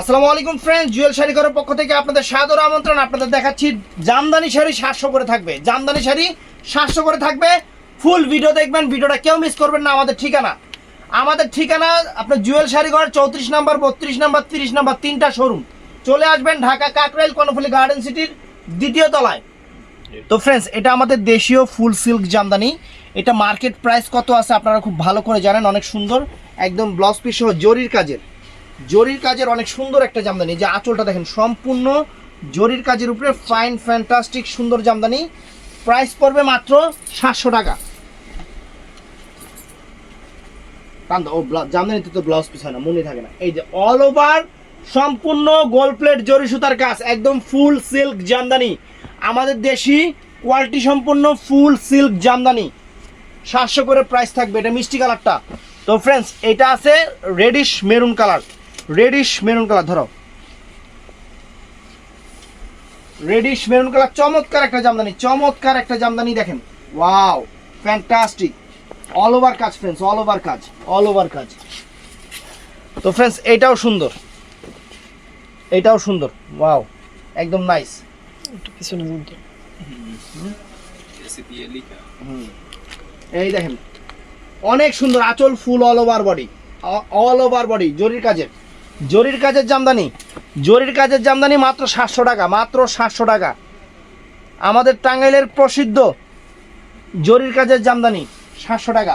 আসসালামু আলাইকুম ফ্রেন্ড জুয়েল শাড়ি ঘরের পক্ষ থেকে আপনাদের সাদর আমন্ত্রণ। আপনাদের দেখাচ্ছি জামদানি শাড়ি সাতশো করে থাকবে। জামদানি শাড়ি সাতশো করে থাকবে। ফুল ভিডিও দেখবেন ভিডিওটা কেউ মিস করবেন না, আমাদের ঠিকানা। আমাদের ঠিকানা, আপনার জুয়েল শাড়ি ঘর চৌত্রিশ নাম্বার, বত্রিশ নাম্বার, তিরিশ নাম্বার, তিনটা শোরুম চলে আসবেন ঢাকা কাকরাইল, কর্ণফুলি গার্ডেন সিটির দ্বিতীয় তলায়। তো ফ্রেন্ডস এটা আমাদের দেশীয় ফুল সিল্ক জামদানি। এটা মার্কেট প্রাইস কত আছে আপনারা খুব ভালো করে জানেন, অনেক সুন্দর, একদম ব্লাউজ পিস সহ জরির কাজের। জরির কাজের অনেক সুন্দর একটা জামদানি। যে আঁচলটা দেখেন, সম্পূর্ণ জরির কাজের উপরে ফাইন ফ্যান্টাস্টিক সুন্দর জামদানি। প্রাইস পড়বে মাত্র সাতশো টাকা। কান্দা, ও জামদানিতে তো ব্লাউজ পিস হয় না মনে থাকে না। এই যে অল ওভার সম্পূর্ণ গোল প্লেট জরি সুতার কাজ, একদম ফুল সিল্ক জামদানি। আমাদের দেশি কোয়ালিটি সম্পূর্ণ ফুল সিল্ক জামদানি। সাতশো করে প্রাইস থাকবে, এটা মিষ্টি কালারটা তো ফ্রেন্ডস এটা আছে reddish maroon colour reddish maroon colour ধরো। রেডিশ মেরুন কালার চমৎকার একটা জামদানি চমৎকার একটা জামদানি দেখেন। ওয়াও ফ্যান্টাস্টিক অল ওভার কাজ ফ্রেন্ডস অল ওভার কাজ অল ওভার কাজ। তো ফ্রেন্ডস এটাও সুন্দর। এটাও সুন্দর। ওয়াও একদম নাইস একটু পিছনে। এই দেখেন অনেক সুন্দর আঁচল ফুল all over body all over body জরির কাজের। জরির কাজের জামদানি। জরির কাজের জামদানি মাত্র সাতশো টাকা, মাত্র সাতশো টাকা। আমাদের টাঙ্গাইলের প্রসিদ্ধ জরির কাজের জামদানি, সাতশো টাকা।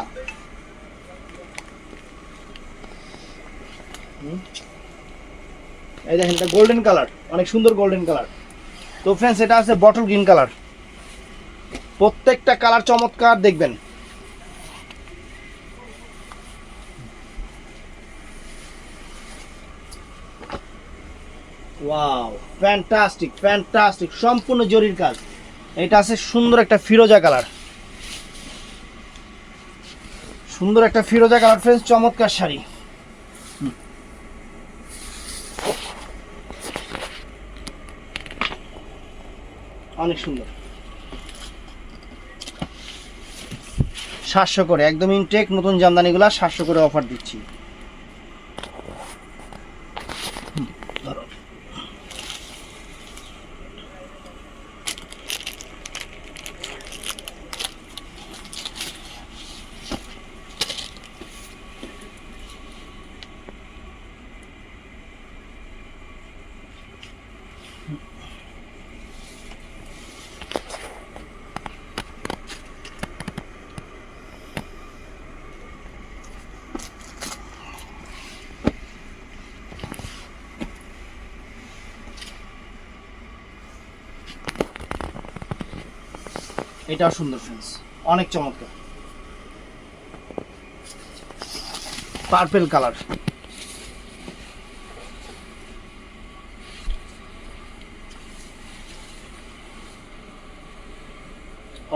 এই দেখেন, এটা গোল্ডেন কালার অনেক সুন্দর গোল্ডেন কালার তো ফ্রেন্ডস এটা আছে বটল গ্রিন কালার প্রত্যেকটা কালার চমৎকার, দেখবেন। ওয়াও ফ্যান্টাস্টিক ফ্যান্টাস্টিক সম্পূর্ণ জরির কাজ। এটা আছে সুন্দর একটা ফিরোজা কালার। সুন্দর একটা ফিরোজা কালার ফ্রেন্ডস চমৎকার শাড়ি। অনেক সুন্দর। সাতশো করে, একদম ইনটেক নতুন জামদানিগুলা সাতশো করে অফার দিচ্ছি। এটাও সুন্দর ফ্রেন্ডস অনেক চমৎকার। পার্পেল কালার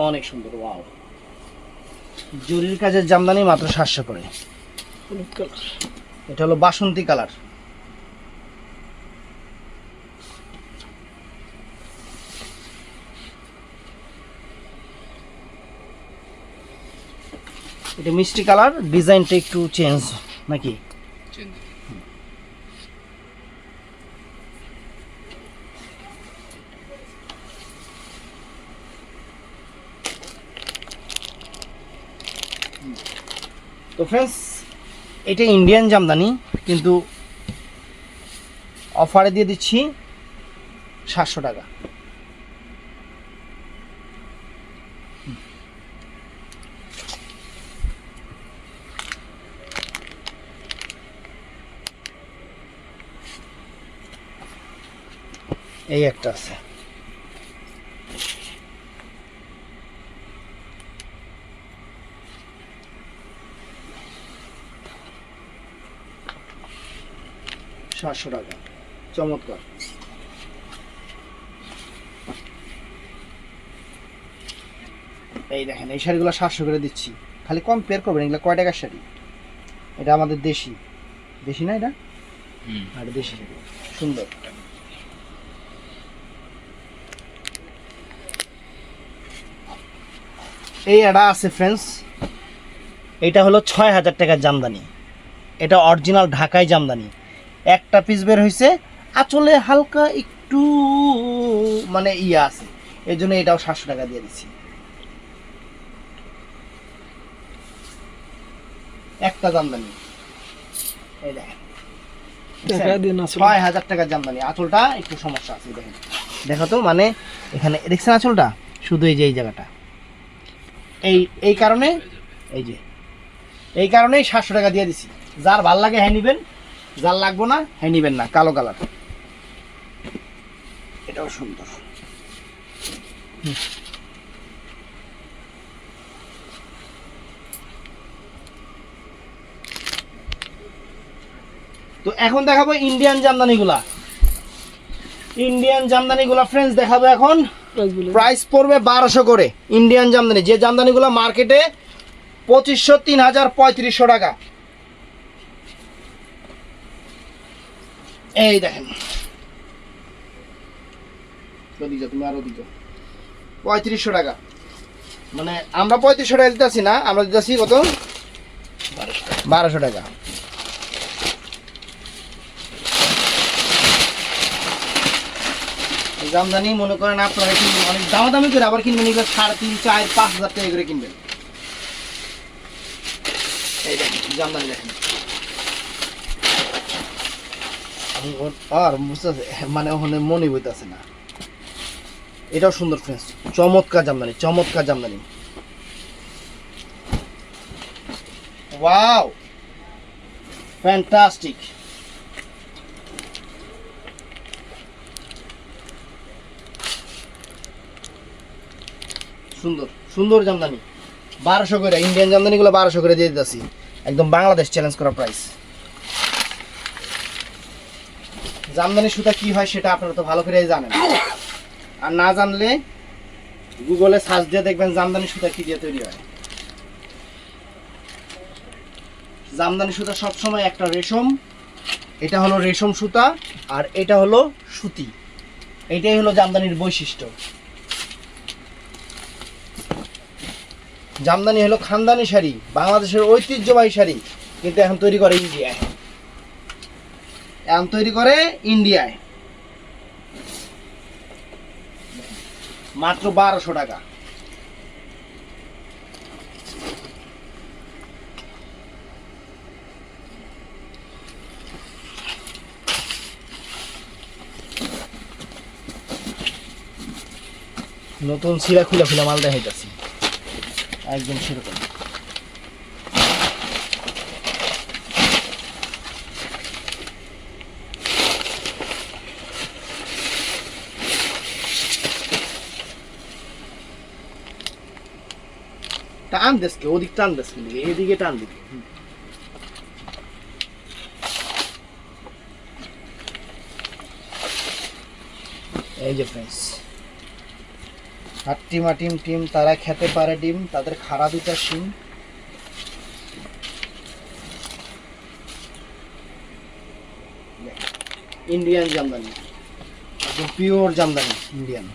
অনেক সুন্দর ওয়াও জরির কাজের জামদানি মাত্র সাতশো করে। এটা হলো বাসন্তী কালার এটা মিষ্টি কালার ডিজাইনটা একটু চেঞ্জ নাকি? তো ফ্রেন্ডস এটা ইন্ডিয়ান জামদানি কিন্তু অফারে দিয়ে দিচ্ছি সাতশো টাকা। এই একটা আছে। সাতশো টাকা। চমৎকার। এই দেখেন এই শাড়িগুলো সাতশো করে দিচ্ছি। খালি কম্পেয়ার করবেন এগুলো কয় টাকার শাড়ি? এটা আমাদের দেশি। দেশি না এটা? আর দেশি শাড়ি। সুন্দর। এই এটা আছে ফ্রেন্ডস এটা হলো ছয় হাজার টাকার জামদানি। এটা অরিজিনাল ঢাকায় জামদানি। একটা পিস বের হয়েছে আচলে হালকা একটু মানে ইয়ে আছে। এই জন্য এটাও সাতশো টাকা দিয়ে দিচ্ছি একটা জামদানি। এই দেখেন। ছয় হাজার টাকার জামদানি। আঁচলটা একটু সমস্যা আছে দেখেন। দেখো তো মানে এখানে দেখছেন আঁচলটা? শুধু এই যে এই জায়গাটা। এই এই কারণে, এই যে, এই কারণেই সাতশো টাকা দিয়ে দিছি। যার ভালো লাগে হ্যাঁ নিবেন, যার লাগবো না হ্যাঁ নিবেন না, কালো কালার। এটাও সুন্দর। তো এখন দেখাবো ইন্ডিয়ান জামদানিগুলা। ইন্ডিয়ান জামদানিগুলা ফ্রেন্ডস দেখাবো এখন। প্রাইস পড়বে বারোশো করে ইন্ডিয়ান জামদানি। যে জামদানিগুলো মার্কেটে পঁচিশশো তিন হাজার পঁয়ত্রিশশো টাকা। এই দেখেন। তুমি আরও পঁয়ত্রিশশো টাকা। মানে আমরা পঁয়ত্রিশশো টাকা দিতেছি না আমরা দিতেছি কত? বারোশো টাকা। জামদানি মনে করেন আপনারা কিনবেন অনেক দামাদামি করে আবার কিনবেন? এগুলো সাড়ে তিন, চার, পাঁচ হাজার টাকা করে কিনবেন। জামদানি দেখেন আর বুঝতেছে মানে ওখানে মনে বইতেছে না। এটাও সুন্দর ফ্রেন্ডস চমৎকার জামদানি চমৎকার জামদানি ওয়াও ফ্যান্টাস্টিক সুন্দর সুন্দর জামদানি। বারোশো করে ইন্ডিয়ান জামদানিগুলো বারোশো করে দিয়ে দিতেছি। একদম বাংলাদেশ চ্যালেঞ্জ করা প্রাইস জামদানি সুতা কি হয় সেটা আপনারা তো ভালো করে জানেন। আর না জানলে গুগলে সার্চ দিয়ে দেখবেন জামদানি সুতা কি দিয়ে তৈরি হয়। জামদানি সুতা সবসময় একটা রেশম, এটা হলো রেশম সুতা আর এটা হলো সুতি। এটাই হলো জামদানির বৈশিষ্ট্য। জামদানি হলো খানদানি শাড়ি, বাংলাদেশের ঐতিহ্যবাহী শাড়ি, কিন্তু এখন তৈরি করে ইন্ডিয়ায়। এখন তৈরি করে ইন্ডিয়ায়। মাত্র বারোশো টাকা। নতুন সিরা খুলে খুলে মাল দেখাইতেছি। একদম সেরকম টান দেশকে ওদিক টান দেশকে এদিকে টান দিকে হুম। এই যে ফ্রেন্ডস হাট্টিমা টিম টিম তারা খেতে পারে ডিম, তাদের খাড়া দুটা শিম। ইন্ডিয়ান জামদানি। একদম পিওর জামদানি, ইন্ডিয়ান।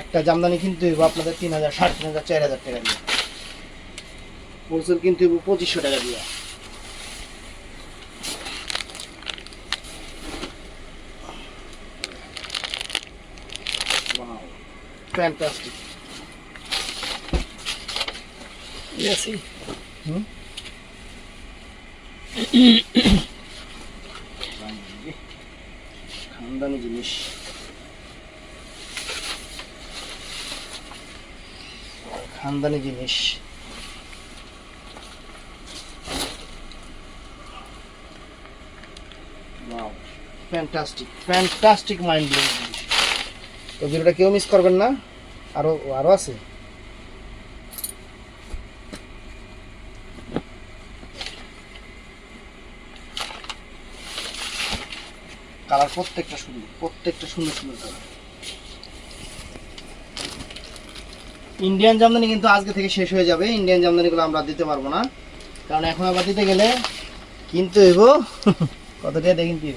একটা জামদানি কিন্তু হইব আপনাদের তিন হাজার, সাড়ে তিন হাজার, চার হাজার টাকা দিয়ে। হোলসেল কিন্তু পঁচিশশো টাকা দিয়ে Wow. Fantastic. Yes, ইয়াসি খানদানি জিনিস খানদানি জিনিস ফ্যান্টাস্টিক ফ্যান্টাস্টিক মাইন্ড ব্লোয়িং জিনিস তো ভিডিওটা কেউ মিস করবেন না। আরও আরও আছে। কালার প্রত্যেকটা সুন্দর প্রত্যেকটা সুন্দর সুন্দর কালার। ইন্ডিয়ান জামদানি কিন্তু আজকে থেকে শেষ হয়ে যাবে। ইন্ডিয়ান জামদানিগুলো আমরা দিতে পারব না। কারণ এখন আবার দিতে গেলে কিন্তু হইব। কত টাকা দিয়ে কিনতে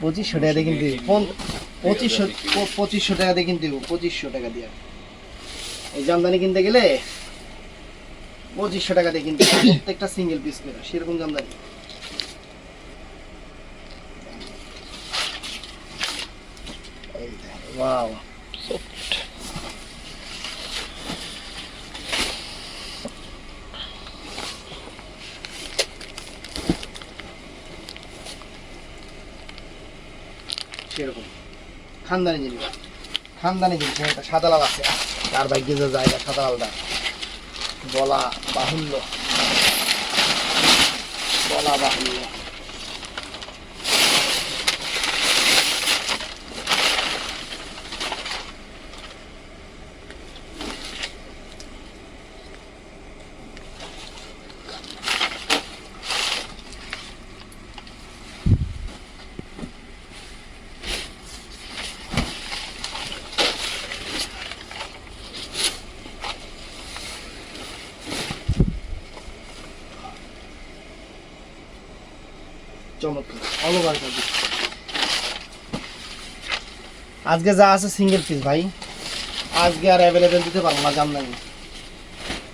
পঁচিশশো টাকা দিয়ে কিনতে পঁচিশশো পঁচিশশো টাকা দিয়ে কিনতে হইব পঁচিশশো টাকা দিয়ে এই জামদানি কিনতে গেলে পঁচিশশো টাকা দিয়ে কিনতে হবে, প্রত্যেকটা সিঙ্গেল পিস করে সেরকম জামদানি wow. সফট সেরকম খানদানি জিনিস। খানদানি জিনিস একটা সাদা লাল আছে। তার ভাগ্যে যে জায়গা, সাদা লালটা। বলা বাহুল্য। বলা বাহুল্য। চমৎকার অলওভার কাজ আজকে যা আছে সিঙ্গেল পিস ভাই, আজকে আর অ্যাভেলেবেল দিতে পারব না জামদানি।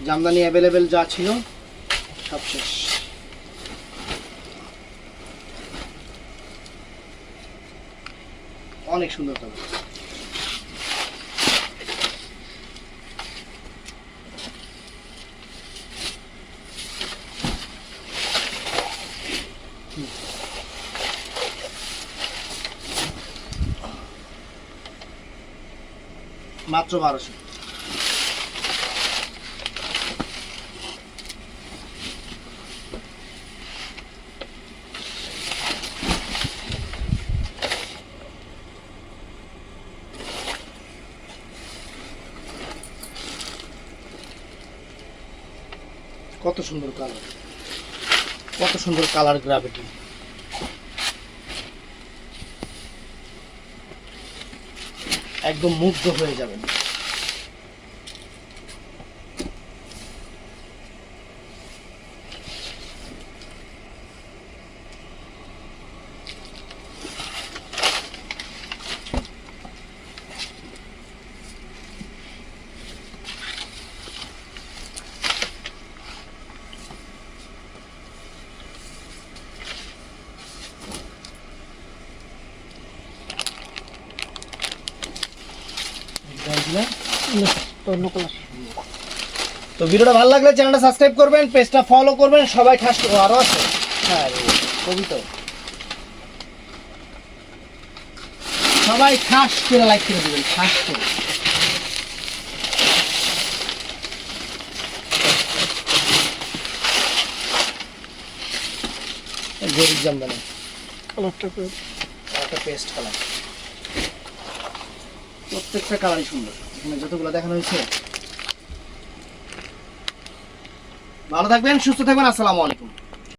জামদানি অ্যাভেলেবেল যা ছিল, সব শেষ। অনেক সুন্দর কালার মাত্র বারোশো। কত সুন্দর কালার কত সুন্দর কালার গ্রাভিটি একদম মুগ্ধ হয়ে যাবেন। অন্য কালার তো ভিডিওটা ভালো লাগলে চ্যানেলটা সাবস্ক্রাইব করবেন পেজটা ফলো করবেন সবাই খাস ও, আরও আছে? হ্যাঁ সবাই খাস করে লাইক করে দিবেন খাস করে। গরিব জামদানি কালারটা একটা পেস্ট কালার প্রত্যেকটা কালারই সুন্দর। এখানে যতগুলো দেখানো হয়েছে। ভালো থাকবেন সুস্থ থাকবেন আসসালামু আলাইকুম।